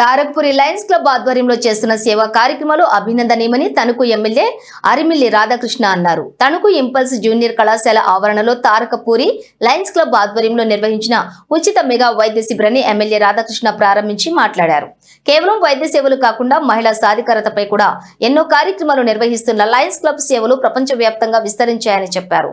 తారక్పురి Lions club ఆధ్వర్యంలో చేస్తున్న సేవా కార్యక్రమాలు అభినందనీయమని తణుకు ఎమ్మెల్యే అరిమిల్లి రాధాకృష్ణ అన్నారు. తణుకు ఇంపల్స్ జూనియర్ కళాశాల ఆవరణలో తారకపూరి లయన్స్ క్లబ్ ఆధ్వర్యంలో నిర్వహించిన ఉచిత మెగా వైద్య శిబిరాన్ని ఎమ్మెల్యే రాధాకృష్ణ ప్రారంభించి మాట్లాడారు. కేవలం వైద్య సేవలు కాకుండా మహిళా సాధికారతపై కూడా ఎన్నో కార్యక్రమాలు నిర్వహిస్తున్న లయన్స్ క్లబ్ సేవలు ప్రపంచవ్యాప్తంగా విస్తరించాయని చెప్పారు.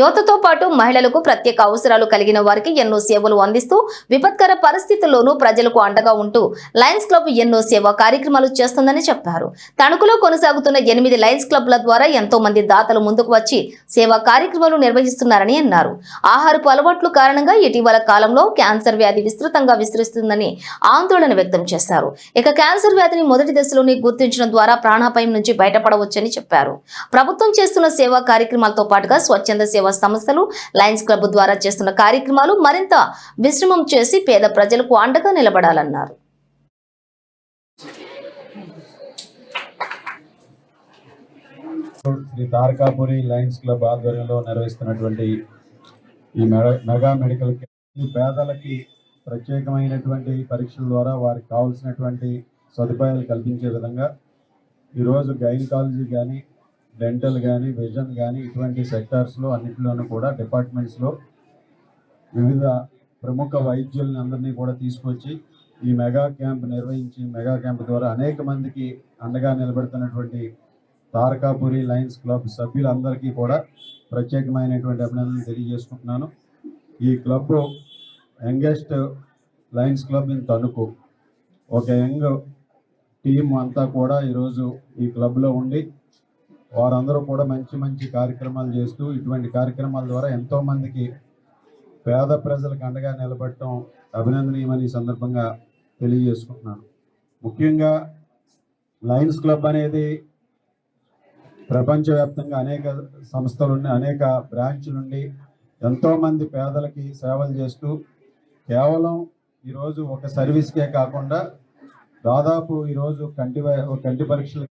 యువతతో పాటు మహిళలకు ప్రత్యేక అవసరాలు కలిగిన వారికి ఎన్నో సేవలు అందిస్తూ విపత్కర పరిస్థితుల్లోనూ ప్రజలకు అండగా ఉంటూ లయన్స్ క్లబ్ ఎన్నో సేవా కార్యక్రమాలు చేస్తుందని చెప్పారు తణుకులో కొనసాగుతున్న ఎనిమిది లయన్స్ క్లబ్ల ద్వారా ఎంతో మంది దాతలు ముందుకు వచ్చి సేవా కార్యక్రమాలు నిర్వహిస్తున్నారని అన్నారు. ఆహారపు అలవాట్లు కారణంగా ఇటీవల కాలంలో క్యాన్సర్ వ్యాధి విస్తృతంగా విస్తరిస్తుందని ఆందోళన వ్యక్తం చేశారు. ఇక క్యాన్సర్ వ్యాధిని మొదటి దశలోనే గుర్తించడం ద్వారా ప్రాణాపాయం నుంచి బయటపడవచ్చని చెప్పారు. ప్రభుత్వం చేస్తున్న సేవా కార్యక్రమాలతో పాటుగా స్వచ్ఛంద సేవా సంస్థలు లయన్స్ క్లబ్ ద్వారా చేస్తున్న కార్యక్రమాలు మరింత విశ్రమం చేసి పేద ప్రజలకు అండగా నిలబడాలన్నారు. శ్రీ తారకాపురి లయన్స్ క్లబ్ ఆధ్వర్యంలో నిర్వహిస్తున్నటువంటి ఈ మెగా మెడికల్ ఈ పేదలకి ప్రత్యేకమైనటువంటి పరీక్షల ద్వారా వారికి కావాల్సినటువంటి సదుపాయాలు కల్పించే విధంగా ఈరోజు గైనకాలజీ కానీ డెంటల్ కానీ విజన్ కానీ ఇటువంటి సెక్టార్స్లో అన్నింటిలోనూ కూడా డిపార్ట్మెంట్స్లో వివిధ ప్రముఖ వైద్యుల్ని అందరినీ కూడా తీసుకొచ్చి ఈ మెగా క్యాంప్ నిర్వహించి మెగా క్యాంప్ ద్వారా అనేక మందికి అండగా నిలబెడుతున్నటువంటి తారకాపురి లయన్స్ క్లబ్ సభ్యులందరికీ కూడా ప్రత్యేకమైనటువంటి అభినందనలు తెలియజేసుకుంటున్నాను. ఈ club youngest lions club in Tanuku ఒక యంగ్ టీం అంతా కూడా ఈరోజు ఈ క్లబ్లో ఉండి వారందరూ కూడా మంచి మంచి కార్యక్రమాలు చేస్తూ ఇటువంటి కార్యక్రమాల ద్వారా ఎంతోమందికి పేద ప్రజలకు అండగా నిలబడటం అభినందనీయమని సందర్భంగా తెలియజేసుకుంటున్నాను. ముఖ్యంగా లయన్స్ క్లబ్ అనేది ప్రపంచవ్యాప్తంగా అనేక సంస్థలు అనేక బ్రాంచ్ నుండి ఎంతోమంది పేదలకి సేవలు చేస్తూ కేవలం ఈరోజు ఒక సర్వీస్కే కాకుండా దాదాపు ఈరోజు కంటి కంటి పరీక్షలు